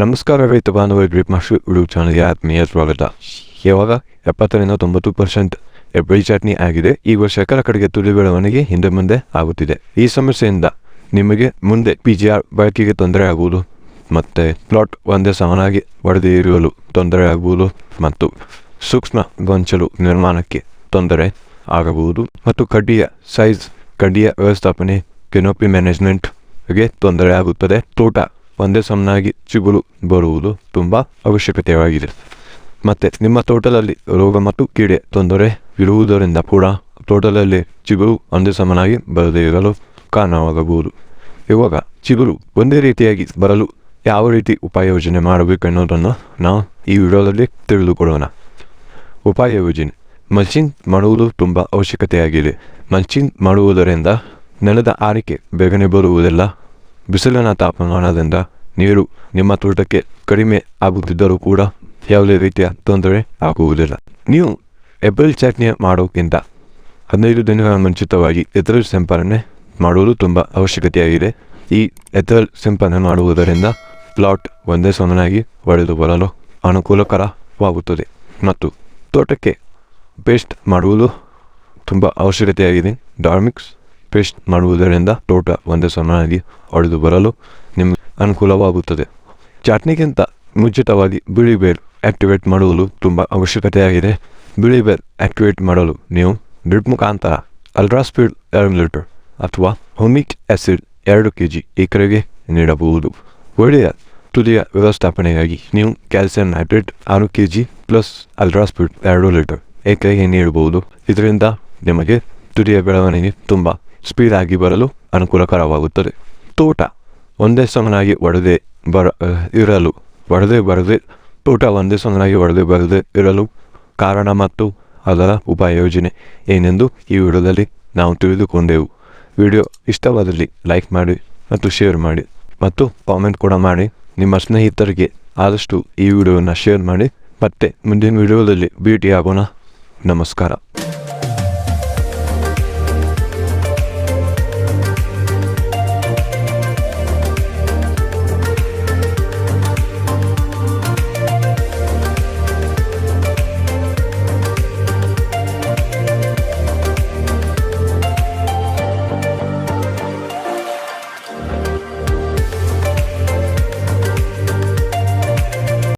ನಮಸ್ಕಾರ ರೈತ ಬಾಂಧವ ಡ್ರಿಪ್ ಮಾಸ್ಟರ್ ಯೂಟ್ಯೂಬ್ ಚಾನಲ್ಗೆ ಆತ್ಮೀಯ ಸ್ವಾಗತ. ಇವಾಗ ಎಪ್ಪತ್ತರಿಂದ ತೊಂಬತ್ತು ಪರ್ಸೆಂಟ್ ಎಬ್ರಿ ಚಟ್ನಿ ಆಗಿದೆ. ಈ ವರ್ಷ ಕಡೆಗೆ ತುಳಿ ಬೆಳವಣಿಗೆ ಹಿಂದೆ ಮುಂದೆ ಆಗುತ್ತಿದೆ. ಈ ಸಮಸ್ಯೆಯಿಂದ ನಿಮಗೆ ಮುಂದೆ ಪಿ ಜಿ ಆರ್ ಬಳಕೆಗೆ ತೊಂದರೆ ಆಗುವುದು ಮತ್ತು ಪ್ಲಾಟ್ ಒಂದೇ ಸಮನಾಗಿ ಒಡೆದೇ ತೊಂದರೆ ಆಗುವುದು ಮತ್ತು ಸೂಕ್ಷ್ಮ ಗೊಂಚಲು ನಿರ್ಮಾಣಕ್ಕೆ ತೊಂದರೆ ಆಗಬಹುದು ಮತ್ತು ಕಡ್ಡಿಯ ಸೈಜ್ ಕಡ್ಡಿಯ ವ್ಯವಸ್ಥಾಪನೆ ಕೆನೋಪಿ ಮ್ಯಾನೇಜ್ಮೆಂಟ್ಗೆ ತೊಂದರೆ ಆಗುತ್ತದೆ. ತೋಟ ಒಂದೇ ಸಮನಾಗಿ ಚಿಗುರು ಬರುವುದು ತುಂಬ ಅವಶ್ಯಕತೆಯಾಗಿದೆ. ಮತ್ತು ನಿಮ್ಮ ತೋಟದಲ್ಲಿ ರೋಗ ಮತ್ತು ಕೀಡೆ ತೊಂದರೆ ಇರುವುದರಿಂದ ಕೂಡ ತೋಟದಲ್ಲಿ ಚಿಗುರು ಒಂದೇ ಸಮನಾಗಿ ಬರದೇ ಇರಲು ಕಾರಣವಾಗಬಹುದು. ಇವಾಗ ಚಿಗುರು ಒಂದೇ ರೀತಿಯಾಗಿ ಬರಲು ಯಾವ ರೀತಿ ಉಪಾಯ ಯೋಜನೆ ಮಾಡಬೇಕು ಅನ್ನೋದನ್ನು ನಾವು ಈ ವಿಡಿಯೋದಲ್ಲಿ ತಿಳಿದುಕೊಡೋಣ ಉಪಾಯ ಯೋಜನೆ. ಮಲ್ಚಿಂಗ್ ಮಾಡುವುದು ತುಂಬ ಅವಶ್ಯಕತೆಯಾಗಿದೆ. ಮಲ್ಚಿಂಗ್ ಮಾಡುವುದರಿಂದ ನೆಲದ ಆರಿಕೆ ಬೇಗನೆ ಬರುವುದಿಲ್ಲ. ಬಿಸಿಲಿನ ತಾಪಮಾನದಿಂದ ನೀರು ನಿಮ್ಮ ತೋಟಕ್ಕೆ ಕಡಿಮೆ ಆಗುತ್ತಿದ್ದರೂ ಕೂಡ ಯಾವುದೇ ರೀತಿಯ ತೊಂದರೆ ಆಗುವುದಿಲ್ಲ. ನೀವು ಎಬ್ಬಲ್ ಚಟ್ನಿ ಮಾಡೋಕ್ಕಿಂತ ಹದಿನೈದು ದಿನಗಳ ಮುಂಚಿತವಾಗಿ ಎಥರಲ್ ಸಿಂಪರಣೆ ಮಾಡುವುದು ತುಂಬ ಅವಶ್ಯಕತೆಯಾಗಿದೆ. ಈ ಎಥರಲ್ ಸಿಂಪರಣೆ ಮಾಡುವುದರಿಂದ ಪ್ಲಾಟ್ ಒಂದೇ ಸಮನಾಗಿ ಒಡೆದು ಬರಲು ಅನುಕೂಲಕರವಾಗುತ್ತದೆ ಮತ್ತು ತೋಟಕ್ಕೆ ಪೇಸ್ಟ್ ಮಾಡುವುದು ತುಂಬ ಅವಶ್ಯಕತೆಯಾಗಿದೆ. ಡಾರ್ಮಿಕ್ಸ್ ಪೇಸ್ಟ್ ಮಾಡುವುದರಿಂದ ತೋಟ ಒಂದೇ ಸಮನಾಗಿ ಹೊಡೆದು ಬರಲು ನಿಮಗೆ ಅನುಕೂಲವಾಗುತ್ತದೆ. ಚಟ್ನಿಗಿಂತ ಮುಂಚಿತವಾಗಿ ಬಿಳಿ ಬೇರ್ ಆಕ್ಟಿವೇಟ್ ಮಾಡುವುದು ತುಂಬ ಅವಶ್ಯಕತೆಯಾಗಿದೆ. ಬಿಳಿ ಬೇರ್ ಆಕ್ಟಿವೇಟ್ ಮಾಡಲು ನೀವು ಡ್ರಿಪ್ ಮುಖಾಂತರ ಅಲ್ಟ್ರಾಸ್ಪೀಡ್ ಎರಡು ಲೀಟರ್ ಅಥವಾ ಹೊಮಿಕ್ ಆ್ಯಸಿಡ್ ಎರಡು ಕೆ ಜಿ ಎಕರೆಗೆ ನೀಡಬಹುದು. ಒಳ್ಳೆಯ ತುದಿಯ ವ್ಯವಸ್ಥಾಪನೆಗಾಗಿ ನೀವು ಕ್ಯಾಲ್ಸಿಯಂ ನೈಟ್ರೇಟ್ ಆರು ಕೆ ಜಿ ಪ್ಲಸ್ ಅಲ್ಟ್ರಾಸ್ಪೀಡ್ ಎರಡು ಲೀಟರ್ ಎಕರೆಗೆ ನೀಡಬಹುದು. ಇದರಿಂದ ನಿಮಗೆ ತುದಿಯ ಬೆಳವಣಿಗೆ ತುಂಬ ಸ್ಪೀಡ್ ಆಗಿ ಬರಲು ಅನುಕೂಲಕರವಾಗುತ್ತದೆ. ತೋಟ, ಒಂದೇ ಸಮನಾಗಿ ಒಡೆದೇ ಬರ ಇರಲು, ಒಡೆದೇ ಬರದೆ, ತೋಟ ಒಂದೇ ಸಮನಾಗಿ ಒಡೆದೇ ಬರದೆ ಇರಲು ಕಾರಣ ಮತ್ತು ಅದರ ಉಪಯೋಜನೆ ಯೋಜನೆ ಏನೆಂದು ಈ ವಿಡಿಯೋದಲ್ಲಿ ನಾವು ತಿಳಿದುಕೊಂಡೆವು. ವಿಡಿಯೋ ಇಷ್ಟವಾದಲ್ಲಿ ಲೈಕ್ ಮಾಡಿ ಮತ್ತು ಶೇರ್ ಮಾಡಿ ಮತ್ತು ಕಾಮೆಂಟ್ ಕೂಡ ಮಾಡಿ. ನಿಮ್ಮ ಸ್ನೇಹಿತರಿಗೆ ಆದಷ್ಟು ಈ ವಿಡಿಯೋನ ಶೇರ್ ಮಾಡಿ. ಮತ್ತೆ ಮುಂದಿನ ವಿಡಿಯೋದಲ್ಲಿ ಭೇಟಿಯಾಗೋಣ. ನಮಸ್ಕಾರ.